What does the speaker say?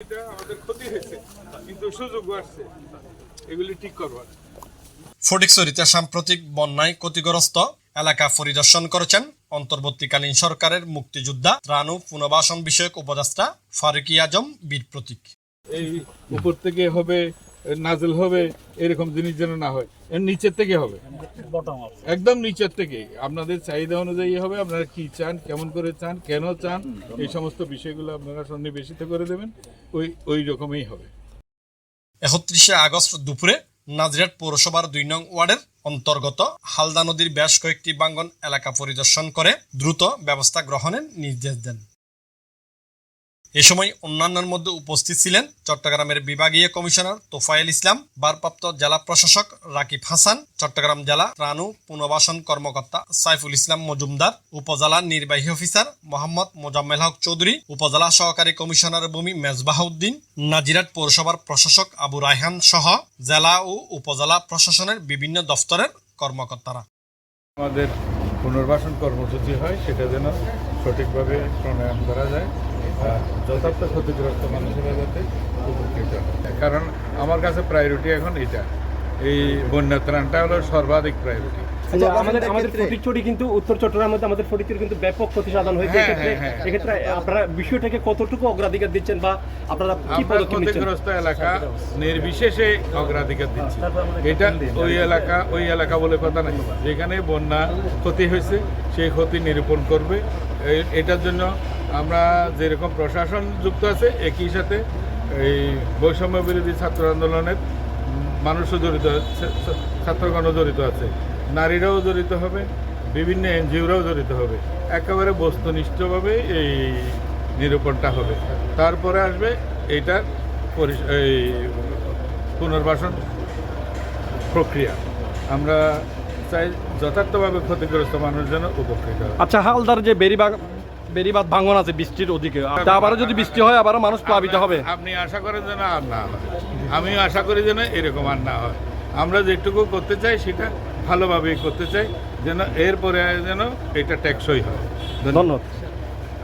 এটা আমাদের ক্ষতি হয়েছে কিন্তু সুযোগ আসছে। এগুলি ঠিক করবার। ফটিকছড়িতে সাম্প্রতিক বন্যায় ক্ষতিগ্রস্ত এলাকা পরিদর্শন করেছেন অন্তর্বর্তীকালীন সরকারের মুক্তিযোদ্ধা ত্রাণ ও পুনর্বাসন বিষয়ক উপদেষ্টা ফারুকি আজম বীর প্রতীক। এই উপর থেকে হবে নাজেল হবে এরকম জিনিস যেন না হয়। এর নিচের থেকে হবে। একদম নিচের থেকে। আপনাদের চাহিদা অনুযায়ী হবে আপনারা কি চান কেমন করে চান কেন চান এই সমস্ত বিষয়গুলো আপনারা সন্নিবেশিত করে দেবেন। ওই ওই রকমই হবে। একত্রিশে আগস্ট দুপুরে নাজিরাট পৌরসভার দুই নং ওয়ার্ডের অন্তর্গত হালদা নদীর বেশ কয়েকটি বাঙ্গন এলাকা পরিদর্শন করে দ্রুত ব্যবস্থা গ্রহণের নির্দেশ দেন। এ সময় অন্যান্যের মধ্যে উপস্থিত ছিলেন চট্টগ্রামের বিভাগীয় কমিশনার তোফায়েল ইসলাম, ভারপ্রাপ্ত জেলা প্রশাসক রাকিব হাসান, চট্টগ্রাম জেলা ও পুনর্বাসন কর্মকর্তা সাইফুল ইসলাম মজুমদার, উপজেলা নির্বাহী অফিসার মোহাম্মদ মোজাম্মেল হক চৌধুরী, উপজেলা সহকারী কমিশনার ভূমি মেজবাহউদ্দিন নাজিরাট পৌরসভার প্রশাসক আবু রায়হান সহ জেলা ও উপজেলা প্রশাসনের বিভিন্ন দফতরের কর্মকর্তারা। আমাদের পুনর্বাসন কর্মসূচি হয়, সেটা যেন সঠিকভাবে প্রণয়ন করা যায়। যথার্থ ক্ষতিগ্রস্ত মানুষেরা যাতে উপকৃত কারণ আমার কাছে প্রায়োরিটি এখন এটা এই বন্যা ত্রাণটা হলো সর্বাধিক প্রায়োরিটি আচ্ছা, আমাদের আমাদের ফটিকচুরি কিন্তু উত্তর চট্টগ্রামের মধ্যে আমাদের ফটিকচুরি কিন্তু ব্যাপক ক্ষতি সাধন হয়েছে। হ্যাঁ, এক্ষেত্রে হ্যাঁ, হ্যাঁ। এক্ষেত্রে আপনারা বিষয়টাকে কতটুকু অগ্রাধিকার দিচ্ছেন বা আপনারা কি পদক্ষেপ নিচ্ছেন? ক্ষতিগ্রস্ত এলাকা নির্বিশেষে অগ্রাধিকার দিচ্ছি। এটা ওই এলাকা। ওই এলাকা বলে কথা নাই। যেখানে বন্যা ক্ষতি হয়েছে সেই ক্ষতি নিরূপণ করবে। এটার জন্য আমরা যেরকম প্রশাসন যুক্ত আছে, একই সাথে এই বৈষম্য বিরোধী ছাত্র আন্দোলনের মানুষও জড়িত ছাত্রগণও জড়িত আছে। নারীরাও জড়িত হবে, বিভিন্ন এনজিওরাও জড়িত হবে। একেবারে বস্তুনিষ্ঠভাবে এই নিরূপণটা হবে। তারপরে আসবে এইটার এই পুনর্বাসন প্রক্রিয়া। আমরা চাই যথার্থভাবে ক্ষতিগ্রস্ত মানুষ যেন উপকৃত আচ্ছা হালদার যে বেরিবাগ বেরিবাদ ভাঙন আছে বৃষ্টির ওদিকে। আবারও যদি বৃষ্টি হয় আবারও মানুষ প্লাবিত হবে। আপনি আশা করেন যেন আর না হয়। আমি আশা করি যেন এরকম আর না হয়। আমরা যেটুকু করতে চাই সেটা ভালোভাবেই করতে চাই যেন এরপরে যেন এটা টেকসই হয়। ধন্যবাদ।